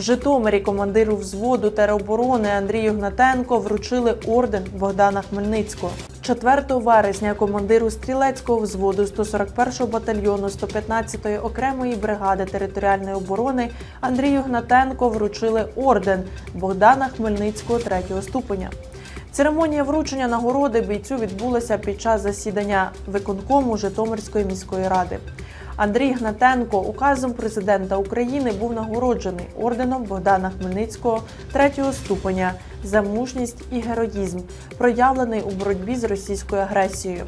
Житомирі командиру взводу тероборони Андрію Гнатенко вручили орден Богдана Хмельницького. 4 вересня командиру стрілецького взводу 141-го батальйону 115-ї окремої бригади територіальної оборони Андрію Гнатенко вручили орден Богдана Хмельницького 3 ступеня. Церемонія вручення нагороди бійцю відбулася під час засідання виконкому Житомирської міської ради. Андрій Гнатенко указом президента України був нагороджений орденом Богдана Хмельницького третього ступеня за мужність і героїзм, проявлений у боротьбі з російською агресією.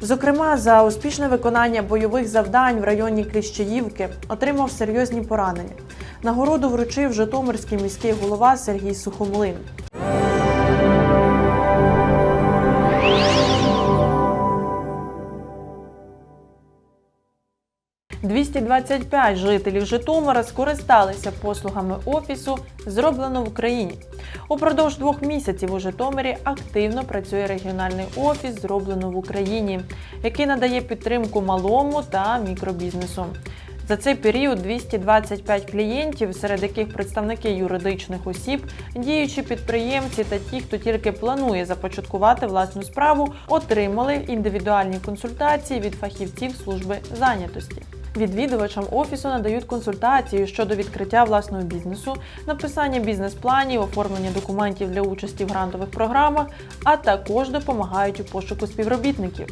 Зокрема, за успішне виконання бойових завдань в районі Кліщеївки отримав серйозні поранення. Нагороду вручив Житомирський міський голова Сергій Сухомлин. 225 жителів Житомира скористалися послугами офісу зроблено в Україні. Упродовж двох місяців у Житомирі активно працює регіональний офіс зроблено в Україні, який надає підтримку малому та мікробізнесу. За цей період 225 клієнтів, серед яких представники юридичних осіб, діючі підприємці та ті, хто тільки планує започаткувати власну справу, отримали індивідуальні консультації від фахівців служби зайнятості. Відвідувачам офісу надають консультації щодо відкриття власного бізнесу, написання бізнес-планів, оформлення документів для участі в грантових програмах, а також допомагають у пошуку співробітників.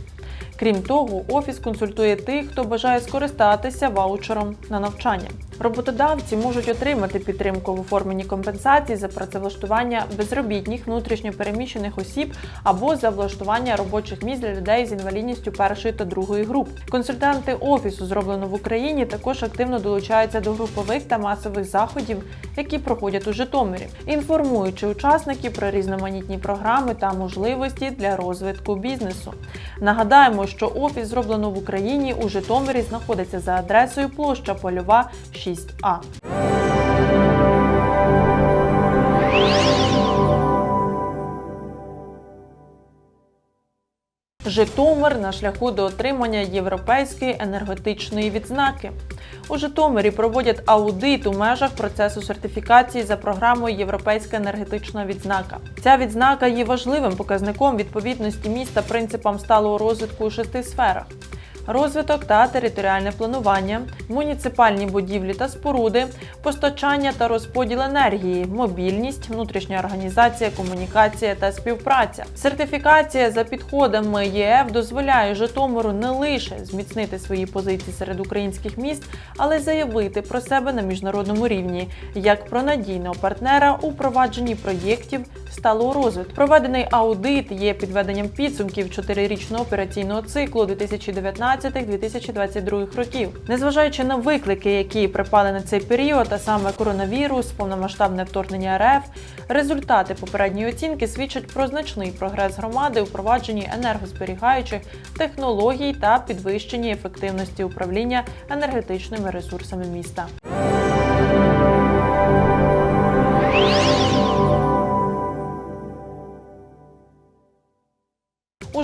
Крім того, офіс консультує тих, хто бажає скористатися ваучером на навчання. Роботодавці можуть отримати підтримку в оформленні компенсацій за працевлаштування безробітних внутрішньопереміщених осіб або за влаштування робочих місць для людей з інвалідністю першої та другої груп. Консультанти офісу зроблено в Україні також активно долучаються до групових та масових заходів, які проходять у Житомирі, інформуючи учасників про різноманітні програми та можливості для розвитку бізнесу. Нагадаємо, що офіс зроблено в Україні у Житомирі знаходиться за адресою площа Польова 6А. Житомир на шляху до отримання європейської енергетичної відзнаки. У Житомирі проводять аудит у межах процесу сертифікації за програмою Європейська енергетична відзнака. Ця відзнака є важливим показником відповідності міста принципам сталого розвитку у шести сферах. Розвиток та територіальне планування, муніципальні будівлі та споруди, постачання та розподіл енергії, мобільність, внутрішня організація, комунікація та співпраця. Сертифікація за підходами ЄФ дозволяє Житомиру не лише зміцнити свої позиції серед українських міст, але й заявити про себе на міжнародному рівні як про надійного партнера у провадженні проєктів сталого розвитку. Проведений аудит є підведенням підсумків чотирирічного операційного циклу 2019-2022 років. Незважаючи на виклики, які припали на цей період, а саме коронавірус, повномасштабне вторгнення РФ, результати попередньої оцінки свідчать про значний прогрес громади у впровадженні енергозберігаючих технологій та підвищенні ефективності управління енергетичними ресурсами міста.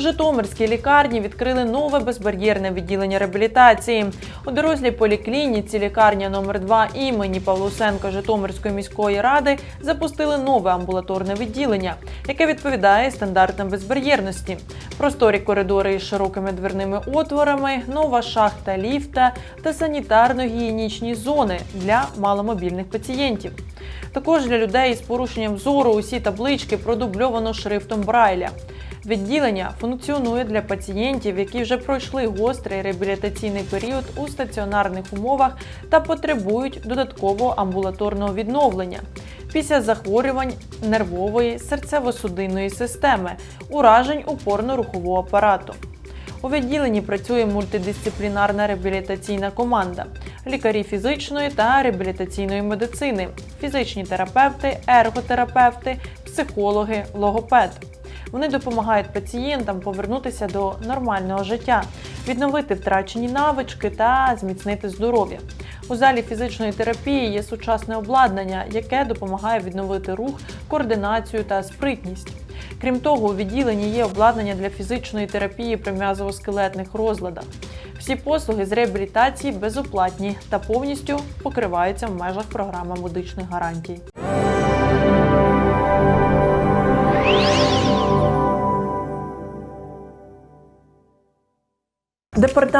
У Житомирській лікарні відкрили нове безбар'єрне відділення реабілітації. У дорослій поліклініці лікарня номер 2 імені Павлусенка Житомирської міської ради запустили нове амбулаторне відділення, яке відповідає стандартам безбар'єрності. Просторі коридори із широкими дверними отворами, нова шахта ліфта та санітарно-гігієнічні зони для маломобільних пацієнтів. Також для людей з порушенням зору усі таблички продубльовано шрифтом Брайля. Відділення функціонує для пацієнтів, які вже пройшли гострий реабілітаційний період у стаціонарних умовах та потребують додаткового амбулаторного відновлення після захворювань нервової серцево-судинної системи, уражень опорно-рухового апарату. У відділенні працює мультидисциплінарна реабілітаційна команда, лікарі фізичної та реабілітаційної медицини, фізичні терапевти, ерготерапевти, психологи, логопед. Вони допомагають пацієнтам повернутися до нормального життя, відновити втрачені навички та зміцнити здоров'я. У залі фізичної терапії є сучасне обладнання, яке допомагає відновити рух, координацію та спритність. Крім того, у відділенні є обладнання для фізичної терапії при м'язово-скелетних розладах. Всі послуги з реабілітації безоплатні та повністю покриваються в межах програми медичних гарантій.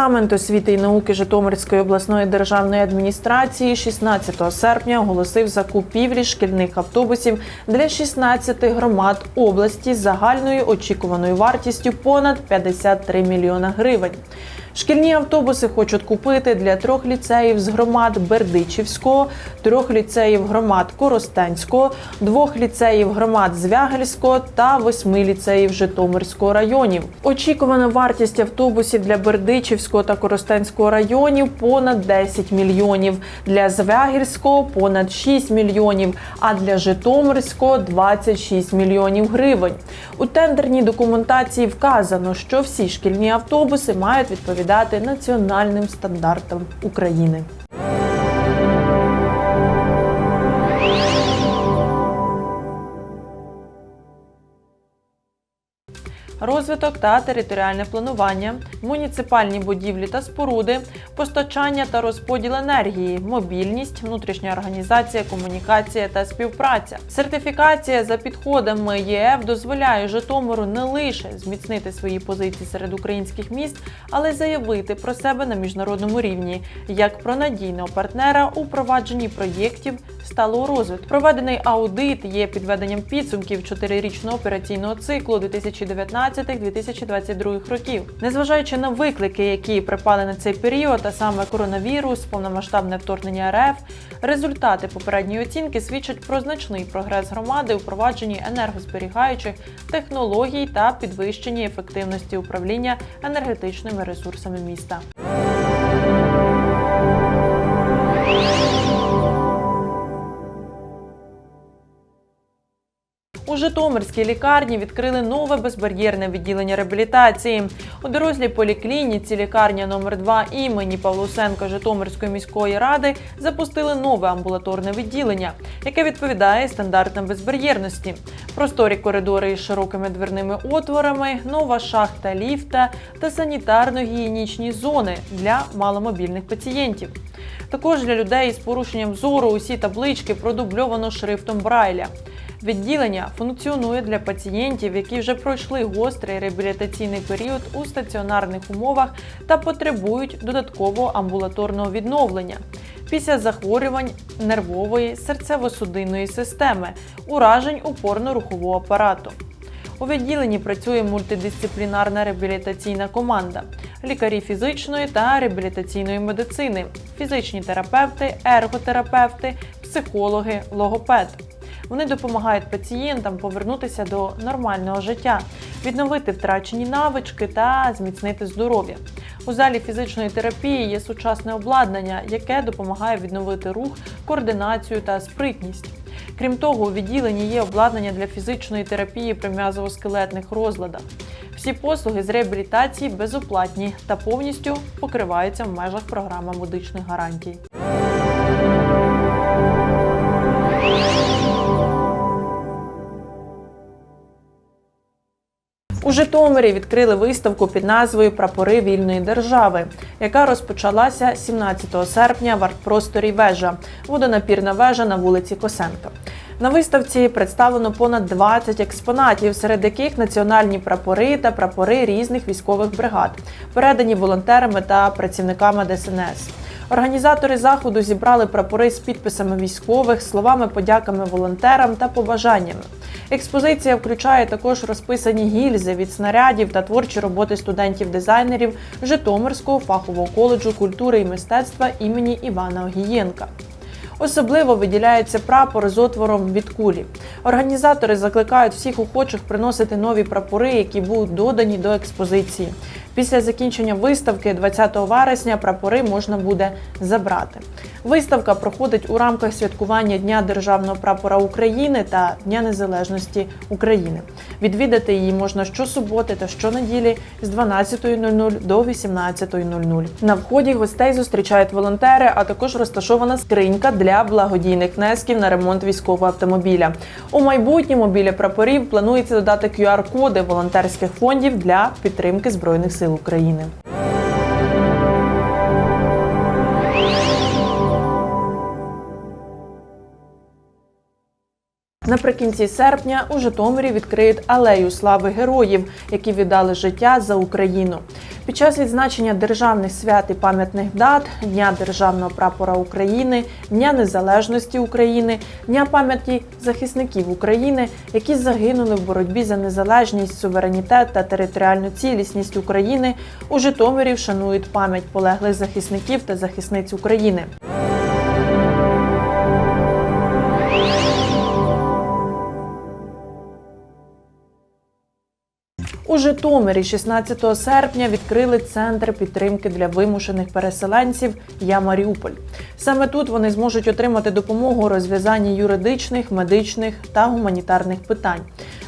Департамент освіти і науки Житомирської обласної державної адміністрації 16 серпня оголосив закупівлі шкільних автобусів для 16 громад області з загальною очікуваною вартістю понад 53 мільйона гривень. Шкільні автобуси хочуть купити для трьох ліцеїв з громад Бердичівського, трьох ліцеїв громад Коростенського, двох ліцеїв громад Звягельського та восьми ліцеїв Житомирського районів. Очікувана вартість автобусів для Бердичівського та Коростенського районів понад 10 мільйонів, для Звягельського понад 6 мільйонів, а для Житомирського 26 мільйонів гривень. У тендерній документації вказано, що всі шкільні автобуси мають відповідати національним стандартам України. Розвиток та територіальне планування, муніципальні будівлі та споруди, постачання та розподіл енергії, мобільність, внутрішня організація, комунікація та співпраця. Сертифікація за підходами ЄФ дозволяє Житомиру не лише зміцнити свої позиції серед українських міст, але й заявити про себе на міжнародному рівні як про надійного партнера у провадженні проєктів сталого розвитку. Проведений аудит є підведенням підсумків чотирирічного операційного циклу 2019-2022 років. Незважаючи на виклики, які припали на цей період, а саме коронавірус, повномасштабне вторгнення РФ, результати попередньої оцінки свідчать про значний прогрес громади у провадженні енергозберігаючих технологій та підвищенні ефективності управління енергетичними ресурсами міста. Житомирській лікарні відкрили нове безбар'єрне відділення реабілітації. У дорослій поліклініці лікарня номер 2 імені Павлусенка Житомирської міської ради запустили нове амбулаторне відділення, яке відповідає стандартам безбар'єрності. Просторі коридори із широкими дверними отворами, нова шахта ліфта та санітарно-гігієнічні зони для маломобільних пацієнтів. Також для людей з порушенням зору усі таблички продубльовано шрифтом Брайля. Відділення функціонує для пацієнтів, які вже пройшли гострий реабілітаційний період у стаціонарних умовах та потребують додаткового амбулаторного відновлення після захворювань нервової серцево-судинної системи, уражень опорно-рухового апарату. У відділенні працює мультидисциплінарна реабілітаційна команда, лікарі фізичної та реабілітаційної медицини, фізичні терапевти, ерготерапевти, психологи, логопед. Вони допомагають пацієнтам повернутися до нормального життя, відновити втрачені навички та зміцнити здоров'я. У залі фізичної терапії є сучасне обладнання, яке допомагає відновити рух, координацію та спритність. Крім того, у відділенні є обладнання для фізичної терапії при м'язово-скелетних розладах. Всі послуги з реабілітації безоплатні та повністю покриваються в межах програми медичних гарантій. У Житомирі відкрили виставку під назвою Прапори вільної держави, яка розпочалася 17 серпня в артпросторі вежа, водонапірна вежа на вулиці Косенка. На виставці представлено понад 20 експонатів, серед яких національні прапори та прапори різних військових бригад, передані волонтерами та працівниками ДСНС. Організатори заходу зібрали прапори з підписами військових, словами подяками волонтерам та побажаннями. Експозиція включає також розписані гільзи від снарядів та творчі роботи студентів-дизайнерів Житомирського фахового коледжу культури і мистецтва імені Івана Огієнка. Особливо виділяється прапор з отвором від кулі. Організатори закликають всіх охочих приносити нові прапори, які будуть додані до експозиції. Після закінчення виставки 20 вересня прапори можна буде забрати. Виставка проходить у рамках святкування Дня державного прапора України та Дня Незалежності України. Відвідати її можна щосуботи та щонеділі з 12.00 до 18.00. На вході гостей зустрічають волонтери, а також розташована скринька для благодійних внесків на ремонт військового автомобіля. У майбутньому біля прапорів планується додати QR-коди волонтерських фондів для підтримки збройних сил України. Наприкінці серпня у Житомирі відкриють алею слави героїв, які віддали життя за Україну. Під час відзначення державних свят і пам'ятних дат Дня Державного прапора України, Дня Незалежності України, Дня пам'яті захисників України, які загинули в боротьбі за незалежність, суверенітет та територіальну цілісність України. У Житомирі вшанують пам'ять полеглих захисників та захисниць України. У Житомирі 16 серпня відкрили центр підтримки для вимушених переселенців Я Маріуполь. Саме тут вони зможуть отримати допомогу у розв'язанні юридичних, медичних та гуманітарних питань.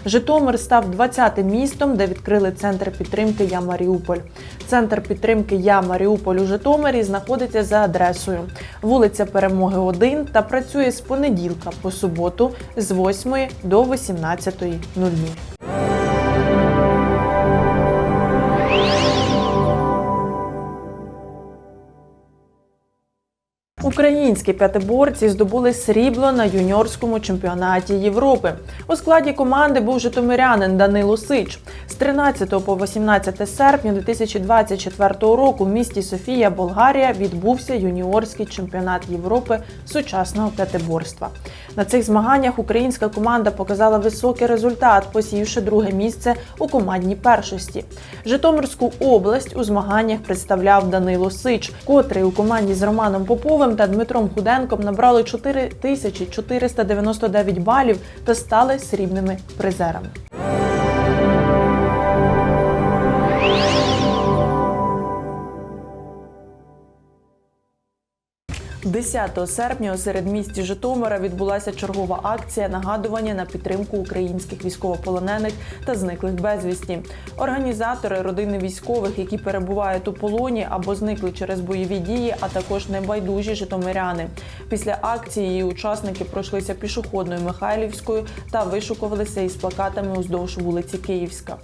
Житомир став 20-тим містом, де відкрили центр підтримки Я Маріуполь. Центр підтримки Я Маріуполь у Житомирі знаходиться за адресою вулиця Перемоги 1 та працює з понеділка по суботу з 8 до 18.00. Українські п'ятиборці здобули срібло на юніорському чемпіонаті Європи. У складі команди був житомирянин Данило Сич. З 13 по 18 серпня 2024 року в місті Софія, Болгарія, відбувся юніорський чемпіонат Європи сучасного п'ятиборства. На цих змаганнях українська команда показала високий результат, посівши друге місце у командній першості. Житомирську область у змаганнях представляв Данило Сич, котрий у команді з Романом Поповим та Дмитром Худенком набрали 4499 балів та стали срібними призерами. 10 серпня у середмісті Житомира відбулася чергова акція нагадування на підтримку українських військовополонених та зниклих безвісті. Організатори родини військових, які перебувають у полоні або зникли через бойові дії, а також небайдужі житомиряни. Після акції її учасники пройшлися пішохідною Михайлівською та вишукувалися із плакатами уздовж вулиці Київська.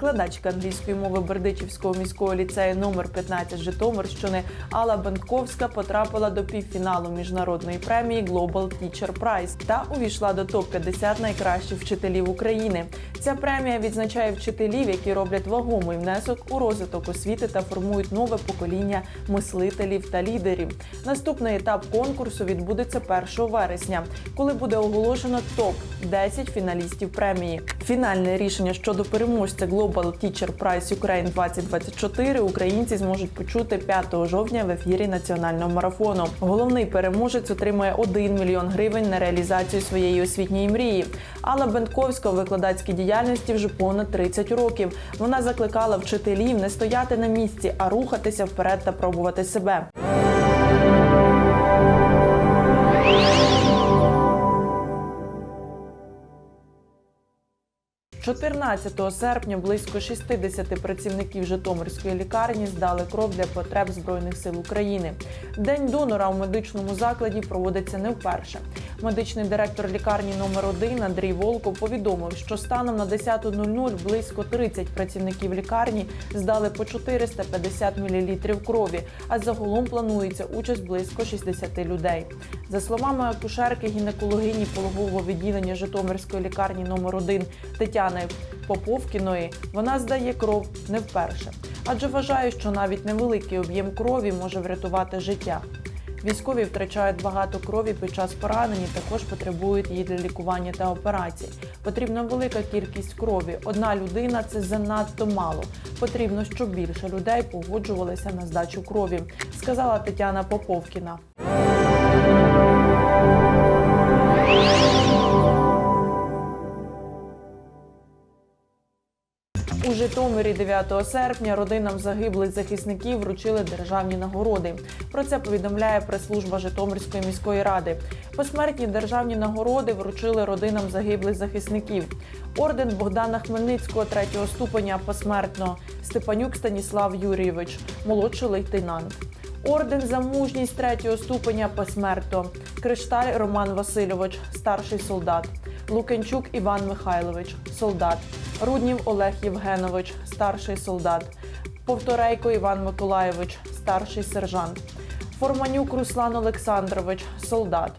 'Викладачка англійської мови Бердичівського міського ліцею номер 15 Житомирщини Алла Бенковська потрапила до півфіналу міжнародної премії Global Teacher Prize та увійшла до топ 50 найкращих вчителів України. Ця премія відзначає вчителів, які роблять вагомий внесок у розвиток освіти та формують нове покоління мислителів та лідерів. Наступний етап конкурсу відбудеться 1 вересня, коли буде оголошено топ 10 фіналістів премії. Фінальне рішення щодо переможця Global Teacher Prize Ukraine 2024 українці зможуть почути 5 жовтня в ефірі національного марафону. Головний переможець отримує 1 мільйон гривень на реалізацію своєї освітньої мрії. Алла Бендковська у викладацькій діяльності вже понад 30 років. Вона закликала вчителів не стояти на місці, а рухатися вперед та пробувати себе. 14 серпня близько 60 працівників Житомирської лікарні здали кров для потреб Збройних сил України. День донора у медичному закладі проводиться не вперше. Медичний директор лікарні номер 1 Андрій Волков повідомив, що станом на 10.00 близько 30 працівників лікарні здали по 450 мл крові, а загалом планується участь близько 60 людей. За словами акушерки гінекологині пологового відділення Житомирської лікарні номер 1 Тетяни Поповкіної, вона здає кров не вперше, адже вважає, що навіть невеликий об'єм крові може врятувати життя. Військові втрачають багато крові під час поранень, також потребують її для лікування та операцій. Потрібна велика кількість крові. Одна людина це занадто мало. Потрібно, щоб більше людей погоджувалися на здачу крові, сказала Тетяна Поповкіна. Житомирі 9 серпня родинам загиблих захисників вручили державні нагороди. Про це повідомляє прес-служба Житомирської міської ради. Посмертні державні нагороди вручили родинам загиблих захисників. Орден Богдана Хмельницького третього ступеня посмертно. Степанюк Станіслав Юрійович, молодший лейтенант. Орден за мужність третього ступеня посмертно. Кришталь Роман Васильович, старший солдат. Лукенчук Іван Михайлович, солдат. Руднів Олег Євгенович, старший солдат. Повторейко Іван Миколаєвич, старший сержант. Форманюк Руслан Олександрович, солдат.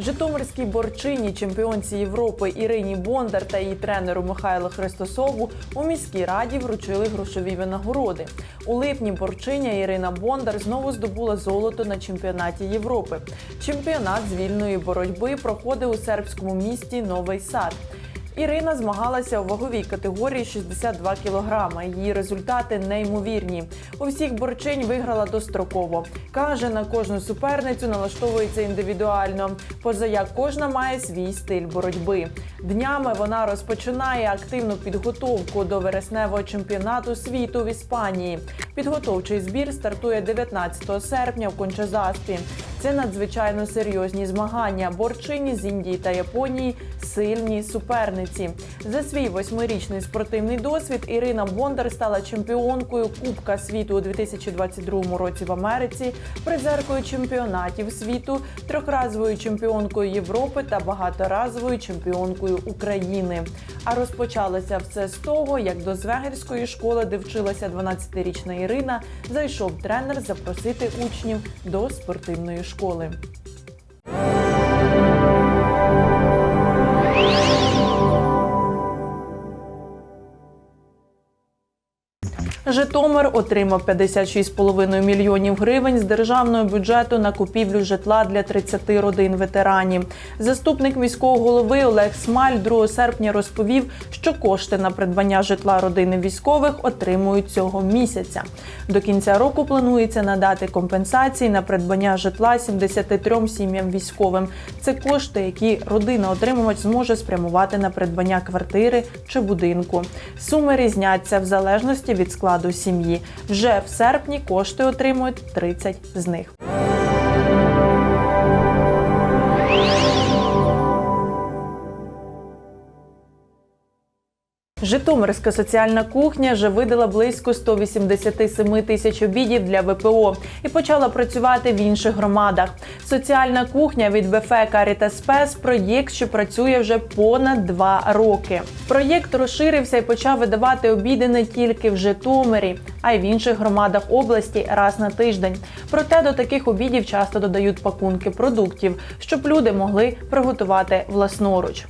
Житомирській борчині, чемпіонці Європи Ірині Бондар та її тренеру Михайлу Христосову у міській раді вручили грошові винагороди. У липні борчиня Ірина Бондар знову здобула золото на чемпіонаті Європи. Чемпіонат з вільної боротьби проходив у сербському місті Новий Сад. Ірина змагалася у ваговій категорії 62 кілограми. Її результати неймовірні. У всіх борчинь виграла достроково. Каже, на кожну суперницю налаштовується індивідуально. Позаяк кожна має свій стиль боротьби. Днями вона розпочинає активну підготовку до вересневого чемпіонату світу в Іспанії. Підготовчий збір стартує 19 серпня в Кончазаспі. Це надзвичайно серйозні змагання. Борчині з Індії та Японії сильні суперниці. За свій восьмирічний спортивний досвід Ірина Бондар стала чемпіонкою Кубка світу у 2022 році в Америці, призеркою чемпіонатів світу, трьохразовою чемпіонкою Європи та багаторазовою чемпіонкою України. А розпочалося все з того, як до Звегельської школи, де вчилася 12-річна Ірина, зайшов тренер запросити учнів до спортивної школи школи. Житомир отримав 56,5 мільйонів гривень з державного бюджету на купівлю житла для 30 родин ветеранів. Заступник міського голови Олег Смаль 2 серпня розповів, що кошти на придбання житла родини військових отримують цього місяця. До кінця року планується надати компенсації на придбання житла 73 сім'ям військовим. Це кошти, які родина отримувач зможе спрямувати на придбання квартири чи будинку. Суми різняться в залежності від складу сім'ї. Вже в серпні кошти отримують 30 з них. Житомирська соціальна кухня вже видала близько 187 тисяч обідів для ВПО і почала працювати в інших громадах. Соціальна кухня від БФ Каріта Спес проєкт, що працює вже понад два роки. Проєкт розширився і почав видавати обіди не тільки в Житомирі, а й в інших громадах області раз на тиждень. Проте до таких обідів часто додають пакунки продуктів, щоб люди могли приготувати власноруч.